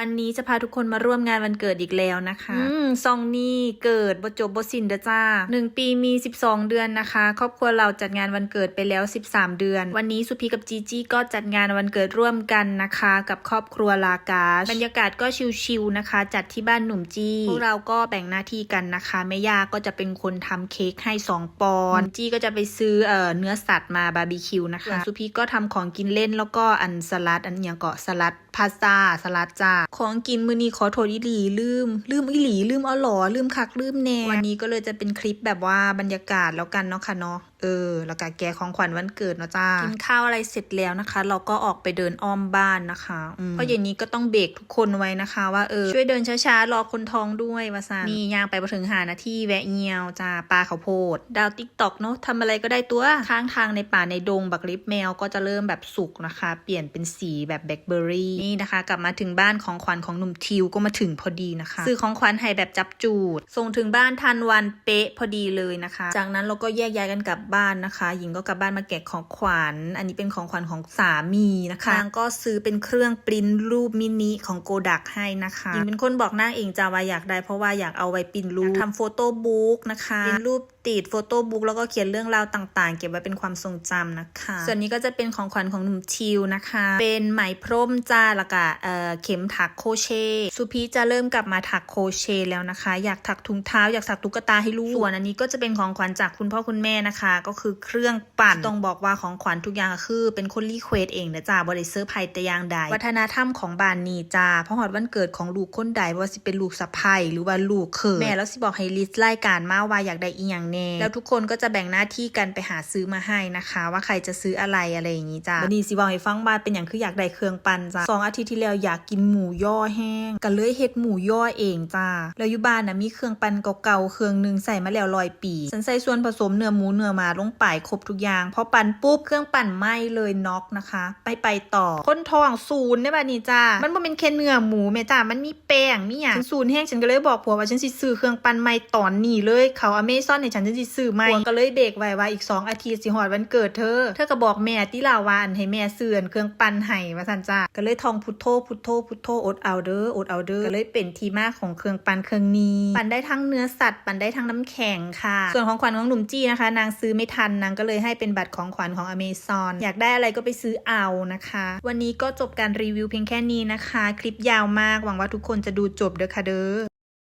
วันนี้จะพาทุกคนมาร่วมงานวันเกิดอีกแล้วนะคะ อืมซองนี่เกิดบจบบสินเดอจ้าหนึ่งปีมี 12 เดือนนะคะ ครอบครัวเราจัดงานวันเกิดไปแล้ว 13 เดือน วันนี้สุพีกับจีจี้ก็จัดงานวันเกิดร่วมกันนะคะ กับครอบครัวลากาชบรรยากาศก็ชิลๆนะคะ จัดที่บ้านหนุ่มจี้พวกเราก็แบ่งหน้าที่กันนะคะแม่ย่าก็จะเป็นคนทำเค้กให้ 2 ปอนด์จี้ก็จะไปซื้อเอ่อเนื้อสัตว์มาบาร์บีคิวนะคะส่วนสุพีก็ทำของกินเล่นแล้วก็อันสลัดอันอย่างเกาะสลัด พาสต้าสลัดจ้าของกินมือนี้ขอโทษอีหลีลืม ลืมอีหลีลืมเอาหลอลืมคักลืมแน่วันนี้ก็เลยจะเป็นคลิปแบบว่าบรรยากาศแล้วกันเนาะค่ะเนาะเออ แล้วก็แกะของขวัญวันเกิดเนาะจ้ากินข้าวอะไรเสร็จแล้วนะคะ เราก็ออกไปเดินอ้อมบ้านนะคะอืมเพราะอย่างนี้ก็ต้องเบรกทุกคนไว้นะคะ ว่าเออช่วยเดินช้าๆรอคนท้องด้วยวาซานี่ย่างไปมาถึงหานาที่แวะเงียวจ้าปลาข้าวโพด ดาวติ๊กตอกเนาะทำอะไรก็ได้ตัวข้างทางในป่าในดงบักลิฟแมวก็จะเริ่มแบบสุกนะคะ เปลี่ยนเป็นสีแบบแบล็คเบอร์รี่นี่นะคะ กลับมาถึงบ้านของขวัญของหนุ่มทิวก็มาถึงพอดีนะคะ ซื้อของขวัญให้แบบจับจูด ส่งถึงบ้านทันวันเป๊ะพอดีเลยนะคะ จากนั้นเราก็แยกย้ายกันกลับบ้านนะคะ หญิงก็กลับบ้านมาแกะของขวัญ อันนี้เป็นของขวัญของสามีนะคะนางก็ซื้อเป็นเครื่องปริ้นรูปมินิของโกดักให้นะคะหญิงเป็นคนบอกนางเองจาว่าอยากได้เพราะว่าอยากเอาไว้ปริ้นรูปทำโฟโต้บุ๊กนะคะปริ้นรูปติดโฟโต้บุ๊กแล้วก็เขียนเรื่องราวต่างๆ เก็บไว้เป็นความทรงจำนะคะ ส่วนนี้ก็จะเป็นของขวัญของหนุ่มทิวนะคะ เป็นไหมพรมจ้าแล้วก็เอ่อเข็มถักโครเชต์สุพีจะเริ่มกลับมาถักโครเชต์แล้วนะคะ อยากถักถุงเท้าอยากถักตุ๊กตาให้ลูกส่วนอันนี้ก็จะเป็นของขวัญจากคุณพ่อคุณแม่นะคะ ก็คือเครื่องปั่นต้องบอกว่าของขวัญทุกอย่างก็คือ เป็นคนรีเควสเองนะจ้าบริเซอร์ไพรส์แต่อย่างใด วัฒนธรรมของบ้านนี้จ้าเพราะหอดวันเกิดของลูกคนใดว่าสิเป็นลูกสะใภ้หรือว่าลูกเขยแม่แล้วสิบอกให้ลิสต์รายการมาว่าอยากได้อีหยังแน่แล้วทุกคนก็จะแบ่งหน้าที่กันไปหาซื้อมาให้นะคะ ว่าใครจะซื้ออะไรอะไรอย่างนี้จ้าวันนี้สิบอกให้ฟังว่าเป็นอย่างคืออยากได้เครื่องปั่นจ้าสองอาทิตย์ที่แล้วอยากกินหมูย่อแห้งก็เลยเฮ็ดหมูย่อเองจ้า แล้วอยู่บ้านนะมีเครื่องปั่นเก่าๆเครื่องหนึ่งใส่มาแล้วร้อยปี ฉันใส่ส่วนผสมเนื้อหมูเนื้อมาลงไปครบทุกอย่างพอปั่นปุ๊บเครื่องปั่นไหม้เลยน็อกนะคะ ไปไปต่อคนทองศูนย์ได้ป่ะนี่จ้า มันบ่เป็นแค่เนื้อหมูแม่จ้ามันมีแป้งมีหยังฉันศูนย์แห้งฉันก็เลยบอกผัวว่าฉันสิซื้อเครื่องปั่นใหม่ตอนนี้เลยเขาอเมซอนให้ฉันฉันสิซื้อใหม่ผัวก็เลยเบรกไว้ว่าอีก 2 อาทิตย์สิฮอดวันเกิดเธอเธอก็บอกแม่ติลาวานให้แม่ซื้อนเครื่องปั่นให้ว่าซั่นจ้าก็เลยทองพุทโธพุทโธพุทโธอดเอาเด้ออดเอาเด้อก็เลยเป็นทีมาของเครื่องปั่นเครื่องนี้ปั่นได้ทั้งเนื้อสัตว์ปั่นได้ทั้งน้ำแข็งค่ะ ส่วนของขวัญของหนุ่มจี้นะคะ นางซื้อไม่ทันนางก็เลยให้เป็นบัตรของขวัญของอเมซอนอยากได้อะไรก็ไปซื้อเอานะคะ วันนี้ก็จบการรีวิวเพียงแค่นี้นะคะ คลิปยาวมากหวังว่าทุกคนจะดูจบเด้อค่ะเด้อ